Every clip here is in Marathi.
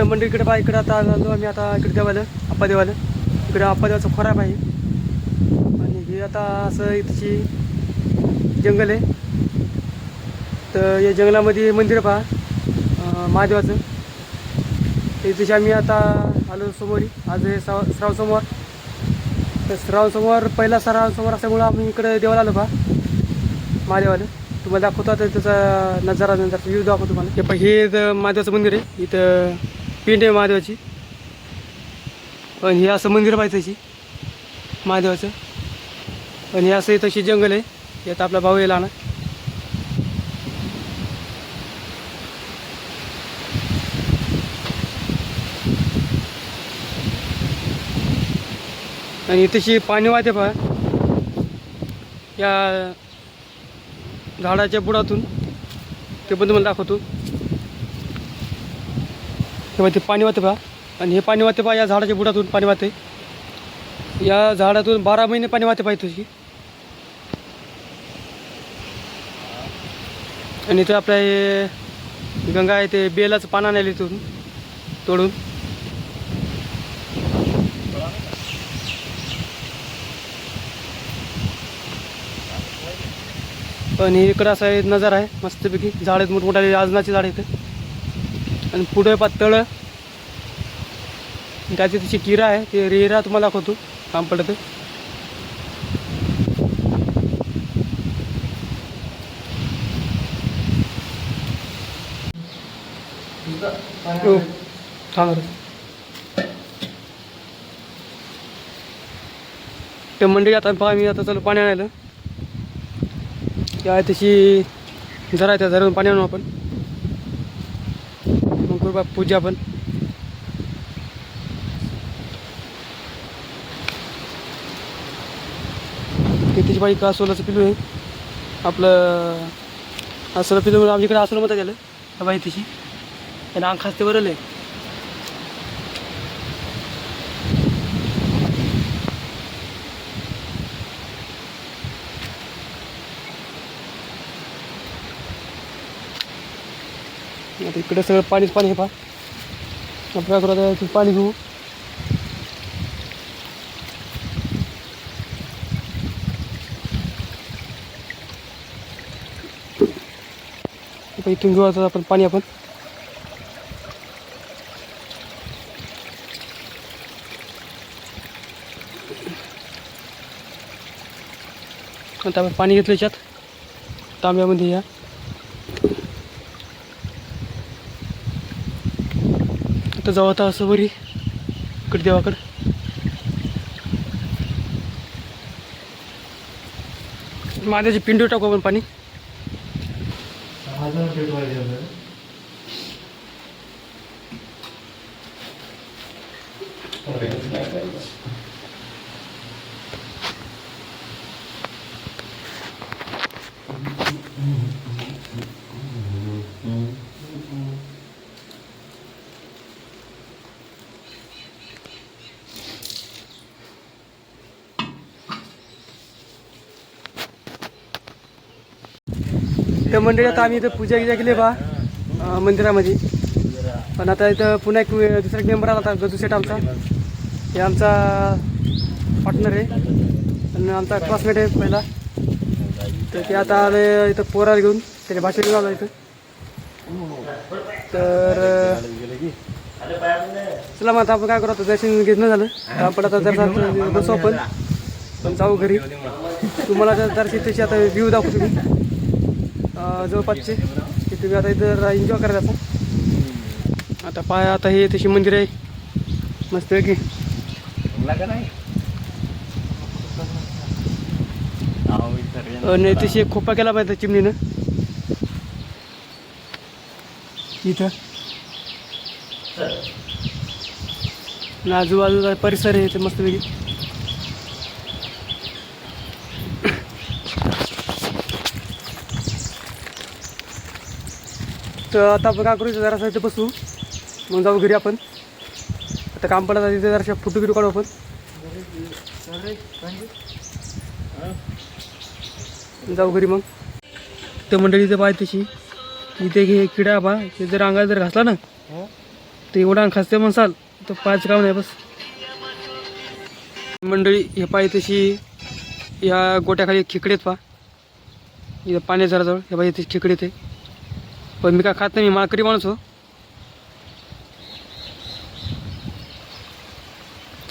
इथं मंदिर इकडे पहा इकडे आता आलो आम्ही आता इकडे देवाला आप्पा देवालं. इकडे आप्पा देवाचं खराब आहे. आणि हे आता असं इथची जंगल आहे. तर या जंगलामध्ये मंदिर पहा महादेवाचं. तर इथे आम्ही आता आलो समोरी आज हे श्राव श्रावण सोमवार. तर श्रावण सोमवार पहिला श्रावण सोमवार असल्यामुळं आम्ही इकडे देवाला आलो पहा महादेवाला. तुम्हाला दाखवतो आता त्याचा नजारा नंतर व्ह्यू दाखवतो तुम्हाला. हे पहा, हे महादेवाचं मंदिर आहे. इथं पिंड आहे महादेवाची. पण हे असं मंदिर पाहिजे त्याची महादेवाचं. पण हे असं तशी जंगल आहे. यात आपला भाऊ येला ना आणि तशी पाणी वाहते पहा. या झाडाच्या बुडातून. ते पण तुम्हाला दाखवतो. तेव्हा ते पाणी वाहते पहा आणि हे पाणी वाहते पहा या झाडाच्या बुडातून पाणी वाहते या झाडातून बारा महिने पाणी वाहते पाहिजे तुझी. आणि इथं आपल्या हे गंगा आहे ते बेलाचं पाना नाही इथून तोडून. आणि इकडं असा एक नजारा आहे मस्तपैकी. झाड आहेत मोठमोठ्या आजनाची झाड आहेत. आणि पुढे पातळ. त्याची तिची किरा आहे ते रेरा तुम्हाला दाखवतो काम पडतं. हो ते मंडळी आता पहा मी आता चालू पाणी आणायला. काय तशी जरा त्या झऱ्यातून पाणी आणू आपण. करू बा पूजा पण. कितीची बाई का सोलाचं पिलू आहे? आपलं असलं पिलू म्हणजे आमच्याकडे असलं मध्ये त्याला. बाई तिची. आणि अंग खासते बरं आहे आता इकडे सगळं पाणीच पाणी आहे पा काय करू आता पाणी घेऊ. इथून घेऊ आता आपण पाणी आपण. आता आपण पाणी घेतलं याच्यात. तांब्यामध्ये या. आता जाऊ आता असं वरी. इकडे देवाकडं. माझ्याची पिंडी टाकू आपण पाणी. त्या मंडळी आता आम्ही इथं पूजा गिजा केली बा मंदिरामध्ये. पण आता इथं पुन्हा एक दुसरा एक मेंबर आला होता गजू शेट आमचा. हे आमचा पार्टनर आहे. आणि आमचा क्लासमेट आहे पहिला. तर ते आता आले इथं पोराला घेऊन त्याने भाषण घेऊन आला इथं. तर चला मग आता आपण काय करू आता दर्शन घेतलं झालं. तर आपण आता जर बसू आपण. पण जाऊ घरी. तुम्हाला जर जराशी त्याची आता व्ह्यू दाखवतो मी. जवळपासचे. की तुम्ही आता इथं एन्जॉय करायचा आता पाय आता हे तशी मंदिर आहे. मस्त आहे की. आणि तशी एक खोपा केला पाहिजे चिमणीनं. इथं. आजूबाजूचा आजूबाजूला परिसर आहे ते मस्तपैकी. तर आता आपण काय करू जरासा इथे बसू. मग जाऊ घरी आपण. आता काम पडत तिथे जराशा फोटो गिरू काढू आपण. जाऊ घरी मग. तर मंडळी इथे पाहिजे तशी. इथे हे किडा बा. हे जर अंगाला जर घासला ना ते अंग खासते म्हणसाल तर पाच काम नाही बस. मंडळी हे पाय तशी. या गोट्याखाली खेकडे आहेत पा इथं पाण्या जराजवळ हे पाहिजे तशी खेकडे ते. पण मी काय खात नाही मी माळकरी माणूस हो.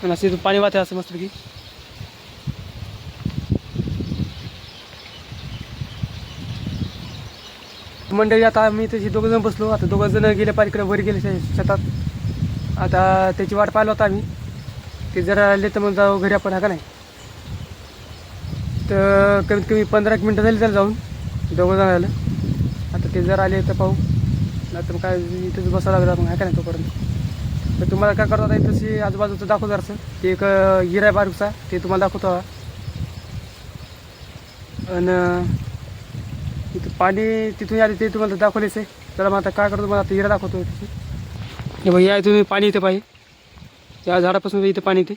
आणि असं पाणी वाहते असं मस्त की मंडळी आता मी तशी दोघं जण बसलो आता दोघं जण गेले पालीकडे वर गेले शेतात. आता त्याची वाट पाहिलं होता आम्ही. ते जरा आले तर मग जाऊ घरी आपण हा का नाही? तर कमीत कमी पंधरा एक मिनटं झाली त्याला जाऊन दोघं जण आलं ते जर आले तर पाहू. नाही तर मग काय इथेच बसावं लागलं मग आहे का नाही तोपर्यंत? तर तुम्हाला काय करता येईल तशी आजूबाजूचं दाखवतो जरासं. ते एक हिरा आहे बारीकचा ते तुम्हाला दाखवतो आणि इथं पाणी तिथून आले ते तुम्हाला दाखवलेच आहे. चला मग आता काय करतो मला आता हिरा दाखवतो तिथे हे बघ या तुम्ही पाणी इथे पाहिजे या झाडापासून इथं पाणी येते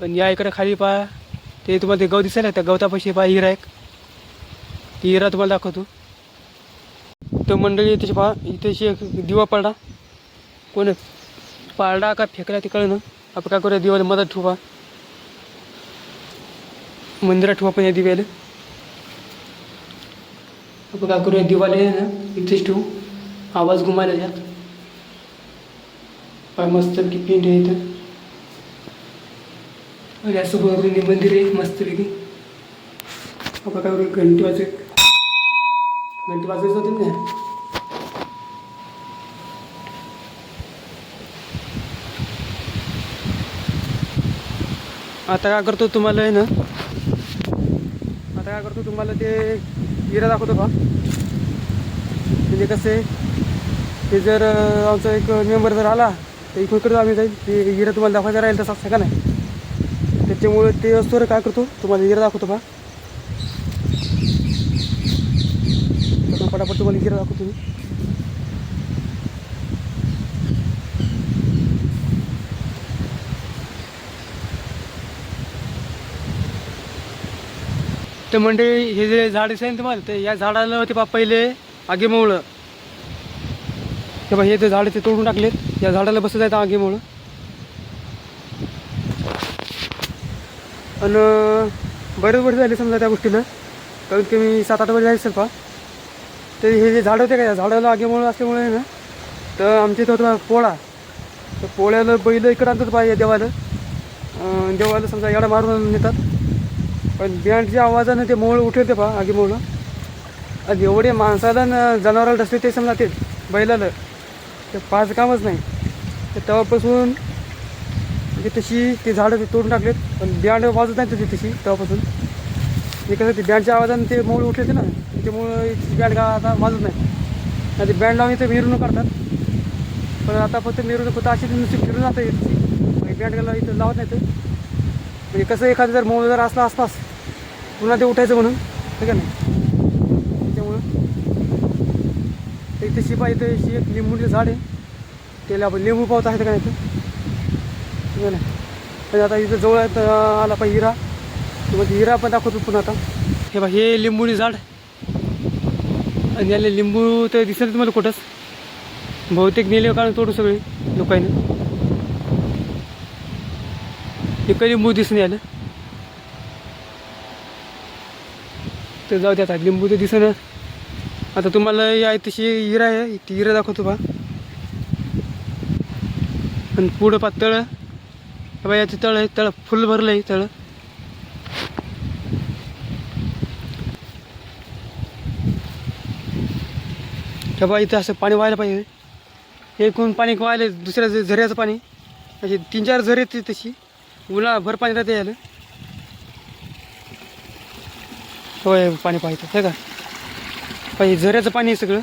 पण या इकडे खाली पहा. ते तुम्हाला ते गव दिसायला त्या गवतापाशी पहा हिरा एक. ती हिरा तुम्हाला दाखवतो. तो मंडळी त्याची पहा इथे दिवा पाडा. कोण पाडा का फेकला ते कळलं आपण काय करूया दिवाला मदत ठेवा मंदिरात ठेवा पण या दिव्याला. आपण काय करूया दिवाले ना इथेच ठेवू. आवाज घुमायला यात पाय मस्त की पिंड आहे इथं. आणि असं बघून मंदिर आहे मस्तपैकी आपण काय करूया घंटी वाजत घंटी वाजवायची होती ना आता काय करतो तुम्हाला आहे ना? आता काय करतो तुम्हाला ते हिरा दाखवतो का? म्हणजे कसं आहे ते जर आमचा एक मेंबर जर आला तर इकडे आम्ही जाईल. ते हिरा तुम्हाला दाखवायचा राहील तसं असं का नाही? त्याच्यामुळे ते असतो काय करतो? तुम्हाला हिरा दाखवतो का? तर पटापट तुम्हाला हिरा दाखवतो मी तर मंडळी हे जे झाड दिसेल ना तुम्हाला ते या झाडाला होते बा पहिले आगीमुळं ते बा हे जे झाड ते तोडून टाकलेत या झाडाला बसत आहेत आगीमुळं आणि बरेच वर्ष झाले समजा त्या गोष्टीला. कमीत कमी सात आठ वर्ष झाले पहा. पा तर हे जे झाड होते का या झाडाला आगीमुळं असल्यामुळे ना तर आमच्या इथं होता पोळा. तर पोळ्याला बैल इकडं आणतात पाहिजे देवाला. देवाला समजा एवढा मारून नेतात. पण बँडच्या आवाजानं ते मोळ उठेल ते पहा आगीमुळं आणि एवढे माणसाला न जनावराला डसले ते समजा ते बैलाला. ते पाच कामच नाही. तर तेव्हापासून म्हणजे तशी ते झाडं ते तोडून टाकलेत. पण बँड वाजत नाही ते तशी तेव्हापासून. हे कसं ते बँडच्या आवाजानं ते मोळ उठले ते ना. त्यामुळं बँड का आता वाजत नाही. आणि ते बँड लावून इथे मिरवणूक करतात पण आता फक्त मिरवणूक फक्त अशी नुसती फिरून जातं बॅट गाला इथं लावत नाही तर म्हणजे कसं एखादं जर मोबाईल जर असला आसपास पुन्हा ते उठायचं म्हणून ठीक आहे ना? त्याच्यामुळं. इथे शिपा इथे अशी एक लिंबूचे झाड आहे. त्याला आपण लिंबू पावत आहे का नाही इथं ठीक आहे ना? म्हणजे आता इथं जवळ आहे तर आला पाहिजे हिरा. तुम्हाला हिरा पण दाखवतो पुन्हा आता. हे बा हे लिंबूचे झाड. आणि याला लिंबू तर दिसेल तुम्हाला कुठंच. बहुतेक नेले कारण तोडू सगळे लोकांनी. एक लिंबू दिसून आलं तर जाऊ द्या आता लिंबू तर दिसेना. आता तुम्हाला या तशी हिरा आहे ती हिरा दाखवतो बा. आणि पुढं पातळ बाबा याचं तळ आहे तळ फुल भरलं आहे तळ. बा इथं असं पाणी व्हायला पाहिजे. एकूण पाणी व्हायला दुसऱ्या झऱ्याचं पाणी. असे तीन चार झरे आहेत तशी. उन्हाळा भर पाणी राहते यायला होय पाणी पाहिजे हे का? पाहिजे झऱ्याचं पाणी आहे सगळं.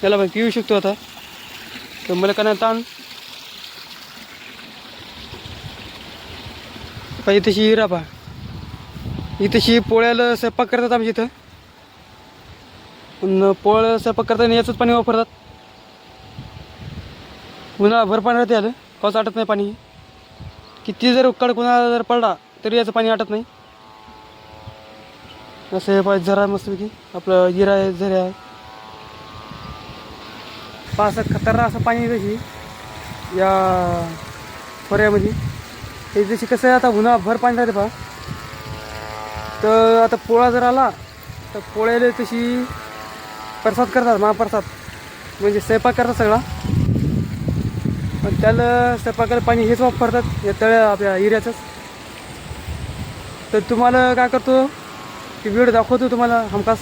त्याला पण पिऊ शकतो आता. तर मला का ताण. पाहिजे तशी हिरा पा ही तशी पोळ्याला स्वयंपाक करतात आमच्या इथं. न पोळ्याला स्वयंपाक करताना याचंच पाणी वापरतात. उन्हाळा भर पाणी राहते आलं पाऊस आटत नाही पाणी. किती जर कडक उन्हाळा जर पडला तरी याचं पाणी आटत नाही. असं हे पाहिजे झरा मस्तपैकी. आपलं जिरा आहे झऱ्या आहे. पाच असं खतरनाक असं पाणी आहे तशी या खोऱ्यामध्ये हे जशी कसं आहे आता उन्हा भर पाणी राहते पहा. तर आता पोळा जर आला तर पोळ्याला तशी प्रसाद करतात महाप्रसाद. म्हणजे स्वयंपाक करतात सगळा. पण त्याला स्वयंपाकाला पाणी हेच वापरतात या तळ्या आपल्या एरियाचंच. तर तुम्हाला काय करतो की व्हिडिओ दाखवतो तुम्हाला हमखास.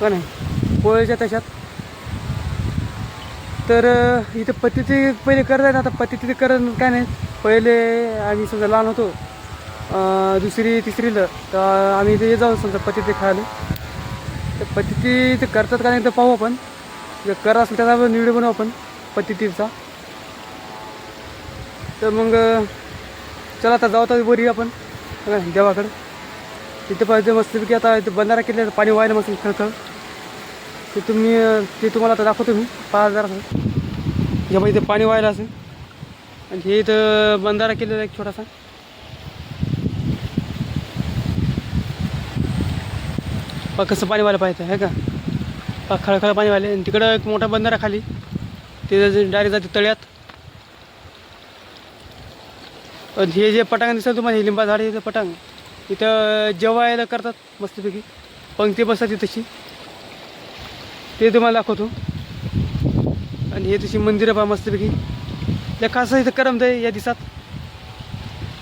का नाही? पोळ्याच्या तशात. तर इथं पत्तीचे पहिले करत आहेत आता पत्तीचे करत काय नाही. पहिले आम्ही समजा लहान होतो दुसरी तिसरीला तर आम्ही इथे जाऊ समजा पत्तीचे खायला. तर पद्धती ते करतात का नाही तर पाहू आपण. जर कर असेल त्याचा आपण व्हिडिओ बनवू आपण पत्तीचा तर मग चला आता जाऊ तर वरी आपण. देवाकडं. तिथे पाहिजे मस्तपैकी आता इथे बंधारा केले पाणी व्हायला मस्त खळखळ. ते तुम्ही ते तुम्हाला आता दाखवतो मी. पाच हजार जेव्हा इथे पाणी व्हायला असेल. आणि हे इथं बंधारा केलेला एक छोटासा. पा कसं पाणी व्हायला पाहिजे आहे का? पा खळखळ पाणी व्हायला. आणि तिकडं एक मोठा बंधारा खाली. ते डायरेक्ट जाते तळ्यात. आणि हे जे पटांग दिसतं तुम्हाला हे लिंबा झाड आहे पटांग इथं जेवायला करतात मस्तपैकी. पंक्ती बसतात ती तशी. ते तुम्हाला दाखवतो. आणि हे तशी मंदिरं पहा मस्तपैकी. त्या खास इथं करमत आहे या दिसात.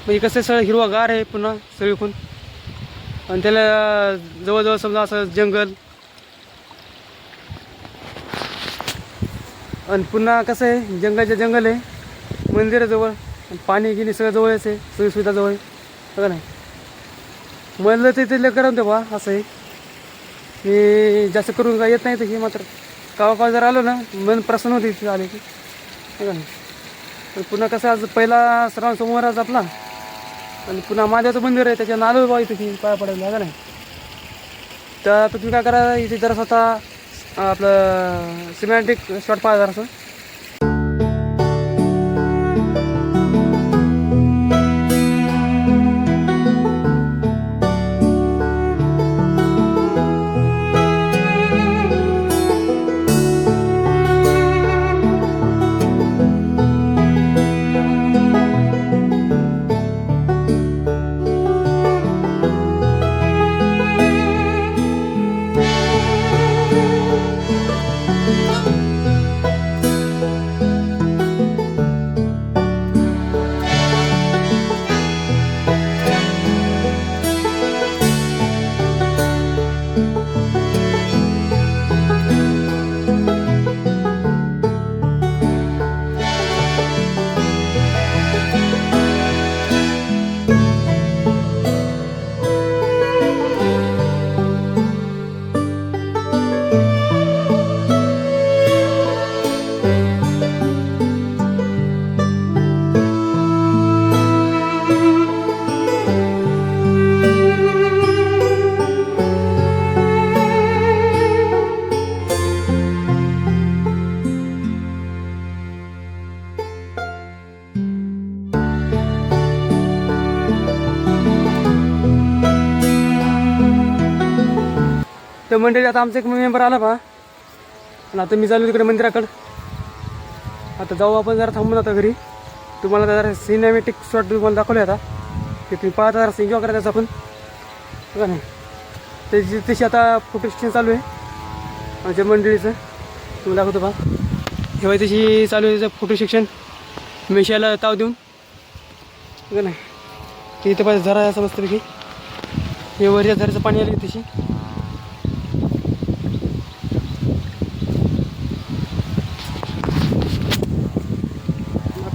म्हणजे कसं आहे, सगळं हिरवागार आहे पुन्हा सगळीकडून. आणि त्याला जवळजवळ समजा असं जंगल. आणि पुन्हा कसं आहे जंगलच्या जंगल आहे. मंदिराजवळ पाणी गिनी सगळं जवळच आहे सगळी सुविधा जवळ आहे. बघा नाही म्हणलं ते तिथलं करमते बा असं आहे. मी जास्त करून काय येत नाही तशी मात्र. कावा कावा जर आलो ना मन प्रसन्न होते तिथे आले की. बघा ना. पुन्हा कसं आज पहिला श्रावण आज आपला. आणि पुन्हा माझ्याचं मंदिर आहे त्याच्या नालो बा इथे पाया पडायला लागला नाही. तर आता तुम्ही काय करा इथे जरा स्वतः आपलं सिमॅटिक शॉट पाहा जरासं. तर मंडळी आता आमचा एक मेंबर आला पहा आणि आता मी चालू तिकडे मंदिराकडं. आता जाऊ आपण जरा थांबून आता घरी. तुम्हाला जरा सिनेमॅटिक शॉट तुम्हाला दाखवले आता. ते तुम्ही पाहता जरा एन्जॉय करा त्याचा आपण बघा नाही त्याची तशी आता फोटो चालू आहे. आमच्या मंडळीचं. तुम्हाला दाखवतो पहा जेव्हा तशी चालू आहे त्याचं फोटो शिक्षण मेशाला ताव देऊन. बघा नाही इथं पाहिजे झरा समजतं की हे वरच्या झऱ्याचं पाणी आलं तशी.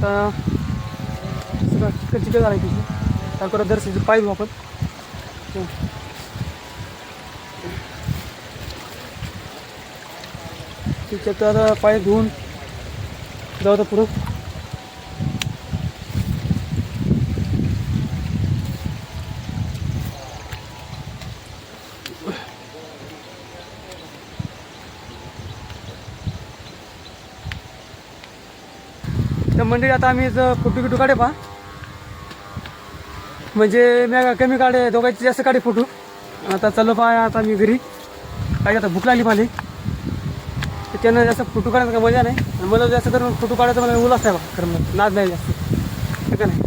आता सगळं चिकन चिकन झालं तिची त्याकडे दर्शनाची पाय घेऊ आपण. हं. तिच्यात आता पाय धुवून जाऊ तर पुढं. मंडळी आता आम्ही इथं फोटो बिटो काढे पहा. म्हणजे मी कमी काढे दोघांची जास्त काढे फोटो. आता चाललो पहा आता मी घरी. काही आता भूक लागली पाहिजे त्यांना जास्त फोटो काढायचं काय मजा नाही. मला जास्त करून फोटो काढायचं मला उलास आहे बा खरं मग नाद नाही जास्त. का नाही?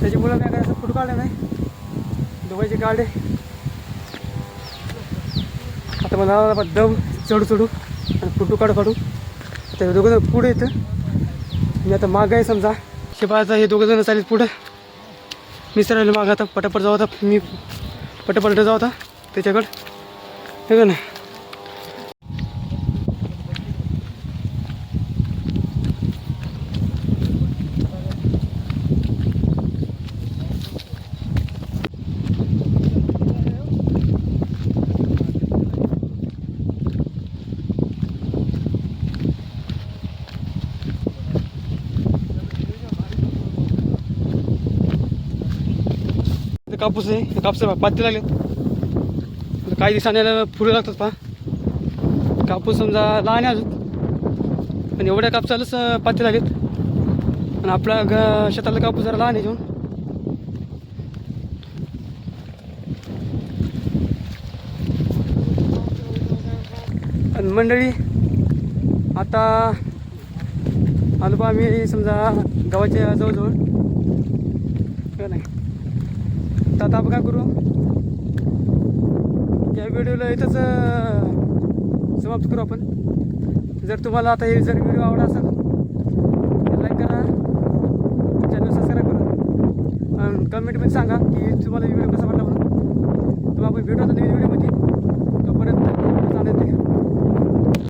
त्याच्यामुळं काय जास्त फोटो काढले नाही. दोघांचे काढले आता मला दम चढू चढू. आणि फोटो काढू काढू. तर दोघं पुढे येतं मी आता माग आहे समजा. शिपायचा हे दोघं जण चालेल पुढं. मी राहिलो माग आता. पटापट जाऊ आता. मी पटापट जाऊ आता. त्याच्याकडं. हे का नाही इथं कापूस आहे. कापूस पाती लागले. काही दिवसांनी फुले फुलं लागतात पहा. कापूस समजा लहान आहे अजून. पण एवढ्या कापसालाच अं, पाती लागेल आणि आपला ग शेतातला कापूस जरा लहान आहे घेऊन आणि मंडळी आता आलो आम्ही समजा गावाच्या जवळजवळ का नाही तर आता बघा काय करू या व्हिडिओला इथंच समाप्त करू आपण. जर तुम्हाला आता हे जर व्हिडिओ आवडला असेल तर लाईक करा. चॅनल सबस्क्राईब करा. आणि कमेंटमध्ये सांगा की तुम्हाला व्हिडिओ कसा वाटला म्हणून. तुम्हाला आपण भेटू आता नवीन व्हिडिओमध्ये